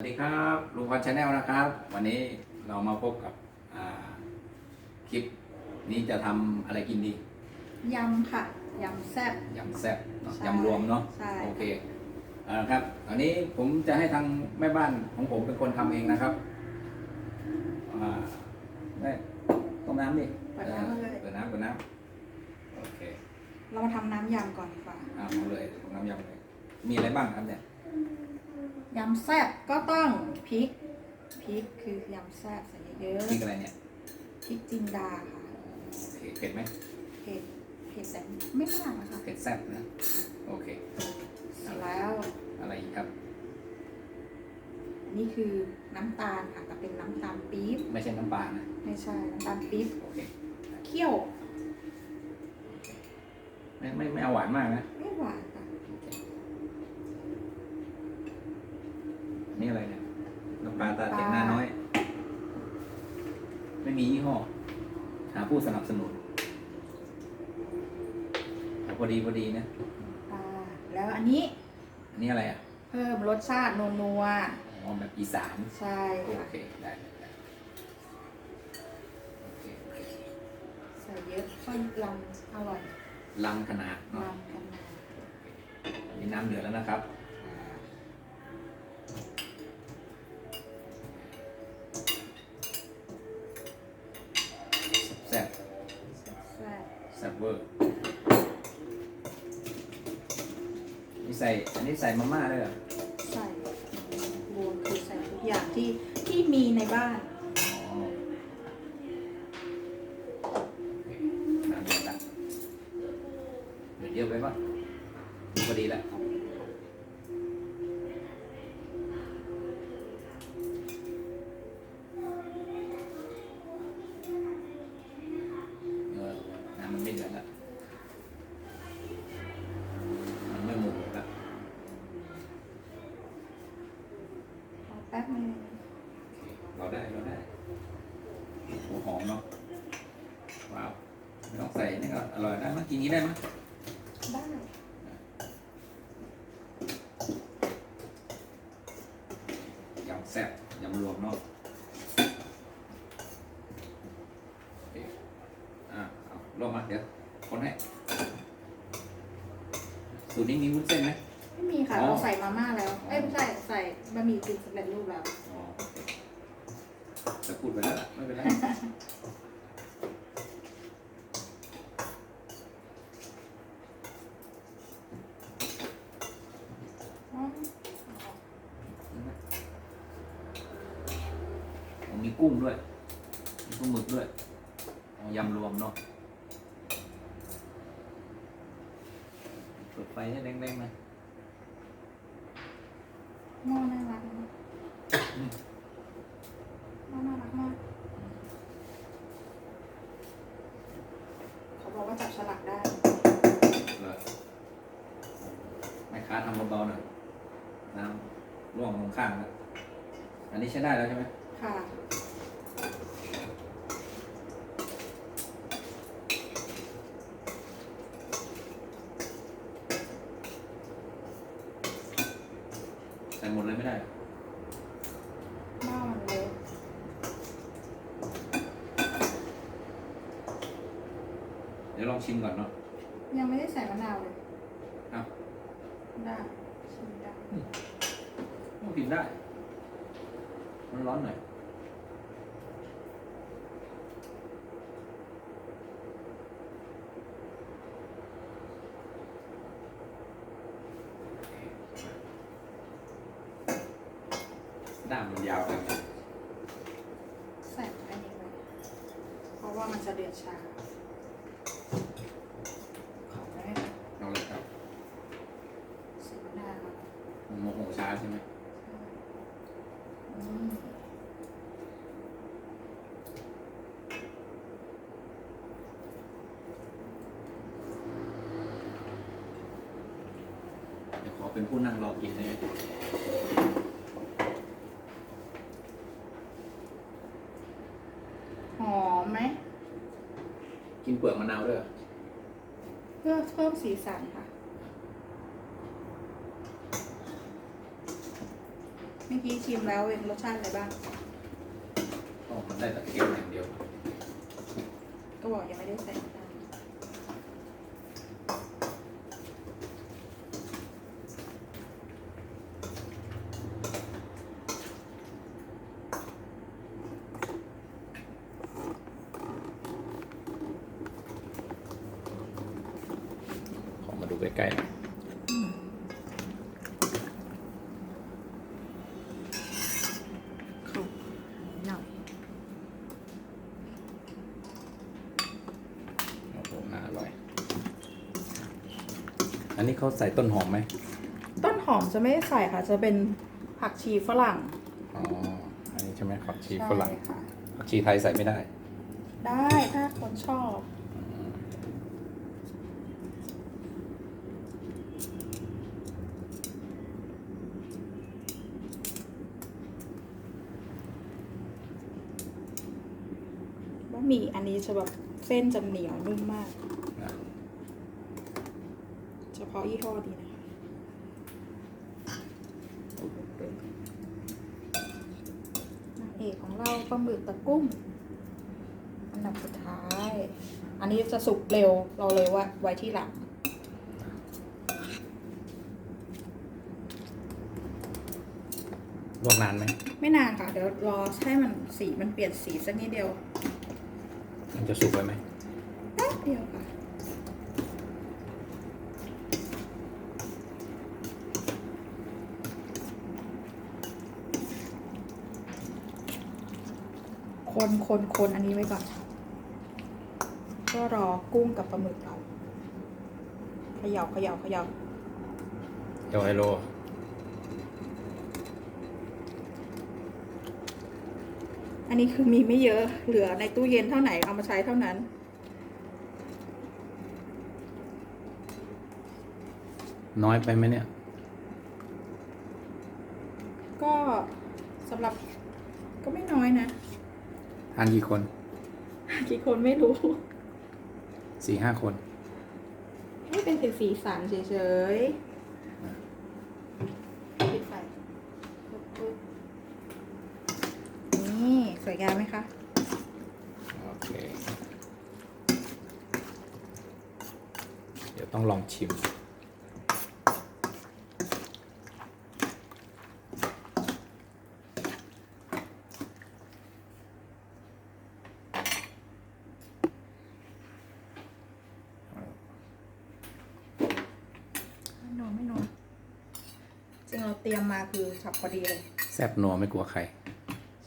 สวัสดีครับลุงพันชาแนลนะครับ วันนี้เรามาพบกับอ่าคลิปนี้จะทำอะไรกินดียำค่ะยำแซ่บยำแซ่บเนอะใช่ยำรวมเนาะใช่โอเคเอาละครับอันนี้ผมจะให้ทางแม่บ้านของผมเป็นคนทำเองนะครับอ่าได้ต้มน้ำดิเปิดน้ำเลยเปิดน้ำเปิดน้ำโอเคเรามาทำน้ำยำก่อนดีกว่าเอาเอาเลยต้มน้ำยำเลยมีอะไรบ้างครับเนี่ย ยำแซ่บก็ต้องพริกพริกคือยำแซ่บใส่เยอะพริกอะไรเนี่ยๆพริกจินดาค่ะโอเคเผ็ดไหมเผ็ดเผ็ดแต่ไม่มากนะคะเผ็ดแซ่บนะโอเคเสร็จแล้วอะไรอีกครับอันนี้คือน้ำตาลค่ะแต่เป็นน้ำตาลปี๊บไม่ใช่น้ำปลานะไม่ใช่น้ำตาลปี๊บโอเคเคี่ยว ไม่ไม่ไม่เอาหวานมากนะ ไม่หวานค่ะ อันนี่อะไรเนี่ยน้ำปลาตาเข็มหน้าน้อย ไม่มียี่ห้อ หาผู้สนับสนุนเอา พอดีพอดีนะอ่าแล้วอันนี้อันนี้อะไรอะเพิ่มรสชาตินัวอ๋อแบบอีสานๆใช่โอค่ะเคได้ได้ได้โอเคโอเคใส่เยอะค่อยลำอร่อยลังขนาดเนาะลำกันมาอันนี้น้ำเดือดแล้วนะครับ ใส่ อันนี้ใส่มาม่าด้วยเหรอใส่รวมคือใส่ทุกอย่างที่ที่มีในบ้านอ๋อน้ำเดือดละเดือดเยอะไปปะพอดีแล้วเออน้ำมันไม่เดือดละมันไม่หมุนละ รอ แป๊บนึงเราได้เราได้หัวหอมเนาะว้าวไม่ต้องใส่นี่ก็อร่อยได้มั้ยกินนี้ได้มั้ยได้ยำแซ่บยำรวมเนาะโอเคอะเอาลงมาเดี๋ยวคนให้สูตรนี้มีวุ้นเส้นไหม ไม่มีค่ะ อ๋อ เราใส่มาม่าแล้ว เอ้ยไม่ใช่ใส่บะหมี่กึ่งสำเร็จรูปแล้ว อ๋อโอเคจะพูดไปแล้วล่ะไม่เป็นไร อ๋อผมมีกุ้งด้วย มีกุ้งหมึกด้วยเอายำรวมเนาะเปิดไฟให้แดงๆนะ หม้อน่ารักมากหม้อน่ารักมากเขาบอกว่าจับฉลากได้เลยแม่ค้าทำเบาๆหน่อยน้ำร่วงลงข้างแล้วอันนี้ใช้ได้แล้วใช่ไหม ค่ะ ใส่หมดเลยไม่ได้หม้อมันเล็กเดี๋ยวลองชิมก่อนเนาะยังไม่ได้ใส่มะนาวเลย อ้าว ได้ชิมได้ ต้องกินได้ มันร้อนหน่อย ด้ามมัน ยาวไปใส่อันนี้ไว้เพราะว่ามันจะเดือดช้าขอได้ค่ะเอาเลยครับใส่มะนาวมันโมโหช้าใช่ไหมอืมเดี๋ยวขอเป็นผู้นั่งรอกินเลยหอมไหม กินเปลือกมะนาวด้วยเหรอเพื่อเพิ่มสีสันค่ะ เมื่อกี้ชิมแล้วรสชาติอะไรบ้างก็มันได้แต่เค็มอย่างเดียว ก็บอกยังไม่ได้ใส่น้ำตาล ขอมาดู ใกล้ๆหน่อยเข้าหน่อยโอ้โหน่าอร่อยอันนี้เขาใส่ต้นหอมไหม ต้นหอมจะไม่ได้ใส่ค่ะ จะเป็นผักชีฝรั่ง อ๋อ อันนี้ใช่ไหมผักชีฝรั่ง ใช่ค่ะ ผักชีไทยใส่ไม่ได้ ได้ถ้าคนชอบ หมี่อันนี้จะแบบเส้นจะเหนียวนุ่มมากนะเฉพาะยี่ห้อดีนะคะนางเอกของเราปลาหมึกตะกุ้งอันดับสุดท้าย อันนี้จะสุกเร็วเราเลยว่าไว้ที่หลังลวกนานไหม ไม่นานค่ะ เดี๋ยวรอให้มันสีมันเปลี่ยนสีสักนิดเดียวมัน จะสุกไปไหมแป๊บเดียวค่ะคนคนคนอันนี้ไว้ก่อน ก็รอกุ้งกับปลาหมึกเราเขย่าเขย่าเขย่าเดี๋ยวไฮโล อันนี้คือมีไม่เยอะเหลือในตู้เย็นเท่าไหนเอามาใช้เท่านั้น น้อยไปไหมเนี่ย ก็สำหรับก็ไม่น้อยนะทานกี่คน กี่คนไม่รู้ สี่ห้าคนให้เป็นสีสีสันเฉยๆปิดไฟปึ๊บปึ๊บนี่ส วยงามไหมคะโอเคเดี๋ยวต้องลองชิมไม่นอนไม่นอนจริงเราเตรียมมาคือฉับพอดีเลย แซบนัวไม่กลัวใคร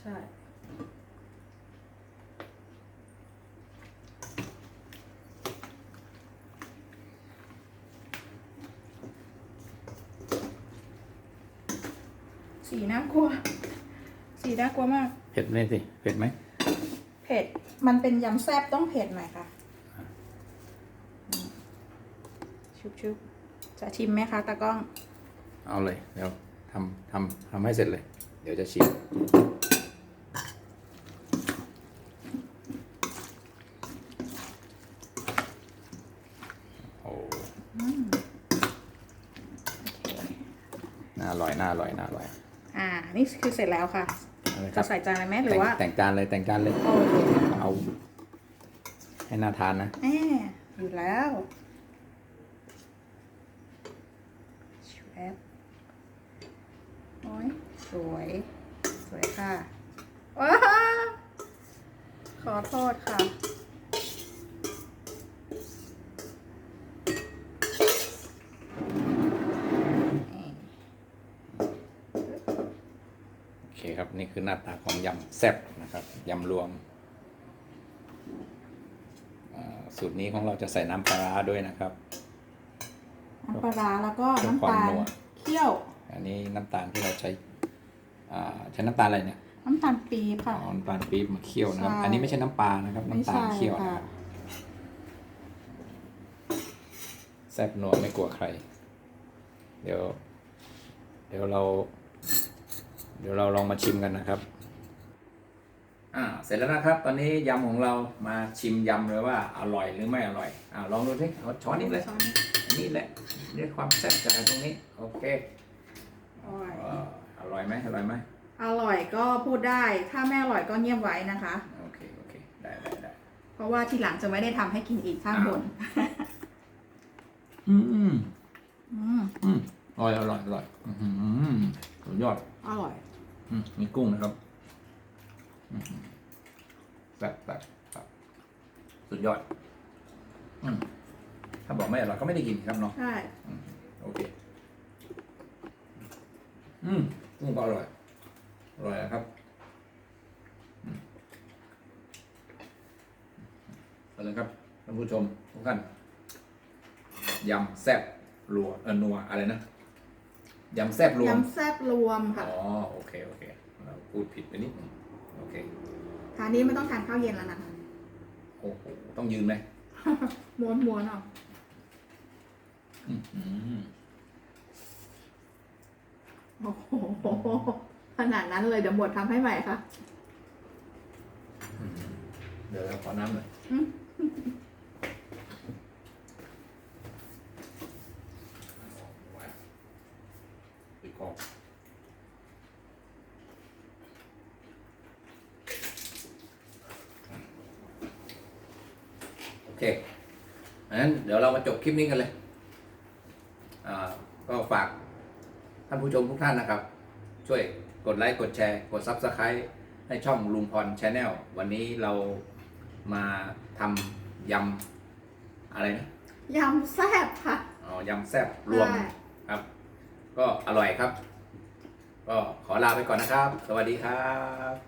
ใช่ สีน่ากลัว สีน่ากลัวมาก เผ็ดไหมสิ เผ็ดไหม เผ็ด มันเป็นยำแซ่บต้องเผ็ดหน่อยค่ะ ชุบชุบจะชิมไหมคะตากล้อง เอาเลย เดี๋ยวทำทำทำให้เสร็จเลย เดี๋ยวจะชิม โอ้ อืมโอเค น่าอร่อย น่าอร่อย น่าอร่อย อ่า นี่คือเสร็จแล้วค่ะ เอาเลยคจะรับใส่จานเลยไหมหรืแต่องว่าแต่งจานเลยแต่งจานเลย โอเคเอา ให้น่าทานนะแน่อยู่แล้วชวบโอ้ยสวย สวยค่ะว้าขอโทษค่ะ เคครับนี่คือหน้าตาของยำแซ่บนะครับยำรวมอ่าสูตรนี้ของเราจะใส่น้ำปลาร้าด้วยนะครับน้ำปลาร้าแล้วก็เพื่อน้ำความตาลนัวเคี่ยว อันนี้น้ำตาลที่เราใช้อ่าใช้น้ำตาลอะไรเนี่ยน้ำตาลปี๊บอ๋ค่ะอน้ำตาลปี๊บมาเคี่ยวนะครับใช่อันนี้ไม่ใช่น้ำปลานะครับไม่น้ำตาลใช่เคี่ยวนะค่ะครับแซ่บนัวไม่กลัวใคร เดี๋ยว เดี๋ยวเรา เดี๋ยวเราลองมาชิมกันนะครับ อ่า เสร็จแล้วนะครับ ตอนนี้ยำของเรามาชิมยำเลยว่าอร่อยหรือไม่อร่อย อ่าลองดูสิเอาช้อนนี้เลยช้อนอันนี้แหละเรียกความแซ่บจากตรงนี้ โอเคโอ้ยอ่าอร่อยไหมอร่อยไหมอร่อยก็พูดได้ ถ้าไม่อร่อยก็เงียบไว้นะคะ โอเค โอเค ได้ได้ได้เพราะว่าทีหลังจะไม่ได้ทำให้กินอีกข้างบน อืมอืม อืมอืมอร่อยอร่อยอร่อยอืมสุดยอด อร่อยอื มมีกุ้งนะครับอืมแบบแบบแบบสุดยอด อืมถ้าบอกไม่อร่อยก็ไม่ได้กินครับเนาะใช่อืมโอเค อืมกุ้งก็อร่อย อร่อยนะครับอืมเอาเลยครับท่านผู้ชมทุกท่านยำแซ่บรัวเออนัวอะไรนะ ยำแซ่บรวมยำแซ่บรวมค่ะ อ๋อโอเคโอเคเราพูดผิดไปนิดนึงโอเคทานนี้ไม่ต้องทานข้าวเย็นแล้วนะคะโอ้โหต้องยืนไหมม้วนม้วนๆเอาอื้อหือโอ้โหขนาดนั้นเลยเดี๋ยวหมดทำให้ใหม่ค่ะ เดี๋ยวเราขอน้ำหน่อย อืม ปิดคอโอเคงั้นเดี๋ยวเรามา จบคลิปนี้กันเลยอ่าก็ฝากท่านผู้ชมทุกท่านนะครับ ช่วยกดไลค์กดแชร์กด Subscribe ให้ช่องลุงพรชาแนลวันนี้เรามาทำยำอะไรนะยำแซ่บค่ะอ๋อยำแซ่บรวมใช่ครับ ก็อร่อยครับ ก็ขอลาไปก่อนนะครับ สวัสดีครับ